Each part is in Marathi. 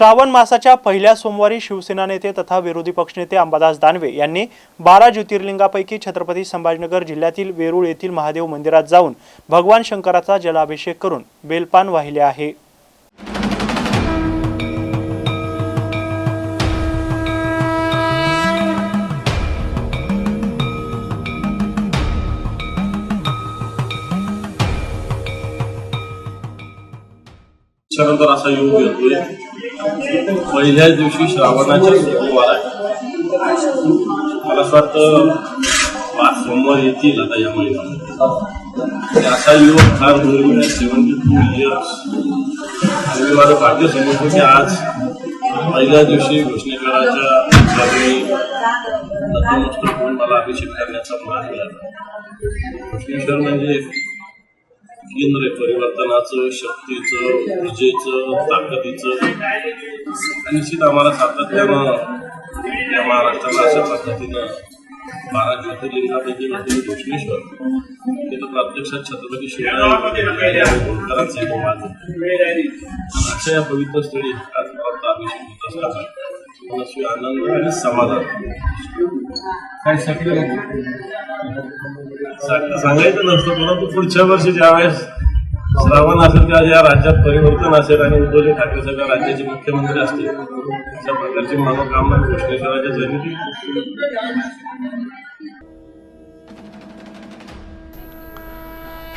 श्रावण मासाच्या पहिल्या सोमवारी शिवसेना नेते तथा विरोधी पक्षनेते अंबादास दानवे यांनी बारा ज्योतिर्लिंगापैकी छत्रपती संभाजीनगर जिल्ह्यातील वेरूळ येथील महादेव मंदिरात जाऊन भगवान शंकराचा जलाभिषेक करून बेलपान वाहिले आहे. त्याच्यानंतर असा योग येतोय. पहिल्याच दिवशी श्रावणाच्या सोमवार आहे. मला असं वाटतं पाच सोमवार येतील आता या महिन्यात. असा योग फार दुर्मिळ सेवन्टी टू इयर्स आणि मी माझं भाग्य समजतो की आज पहिल्या दिवशी घोषणेकराच्या जागी मला अभिषेक करण्याचा मान मिळाला घोषणेश्वर म्हणजे केंद्र आहे परिवर्तनाचं शक्तीचं विजेचं ताकदीचं. निश्चित आम्हाला सातत्यानं या महाराष्ट्राला अशा पद्धतीनं बारा ज्योतिर्लिंगापैकी म्हणजे घोषणेश्वर हे तर प्रत्यक्षात छत्रपती शिवरायांचे अशा या पवित्र स्थळी आज फक्त अभिषेक होत असताना मनस्वी आनंद आणि समाधान. काय सांगायचं नसतं परंतु पुढच्या वर्षी ज्यावेळेस श्रावण असेल किंवा या राज्यात परिवर्तन असेल आणि उद्धवजी ठाकरे सरकार राज्याचे मुख्यमंत्री असतील अशा प्रकारची मनोकामना कृष्णेश्वराच्या जनिती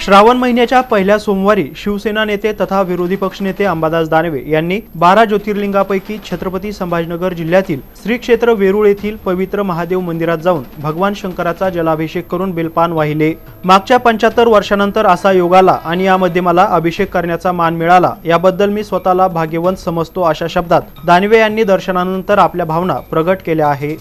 श्रावण महिन्याच्या पहिल्या सोमवारी शिवसेना नेते तथा विरोधी पक्षनेते अंबादास दानवे यांनी बारा ज्योतिर्लिंगापैकी छत्रपती संभाजीनगर जिल्ह्यातील श्री क्षेत्र वेरूळ येथील पवित्र महादेव मंदिरात जाऊन भगवान शंकराचा जलाभिषेक करून बेलपान वाहिले. मागच्या पंच्याहत्तर वर्षानंतर असा योगाला आणि यामध्ये मला अभिषेक करण्याचा मान मिळाला. याबद्दल मी स्वतःला भाग्यवंत समजतो अशा शब्दात दानवे यांनी दर्शनानंतर आपल्या भावना प्रगट केल्या आहे.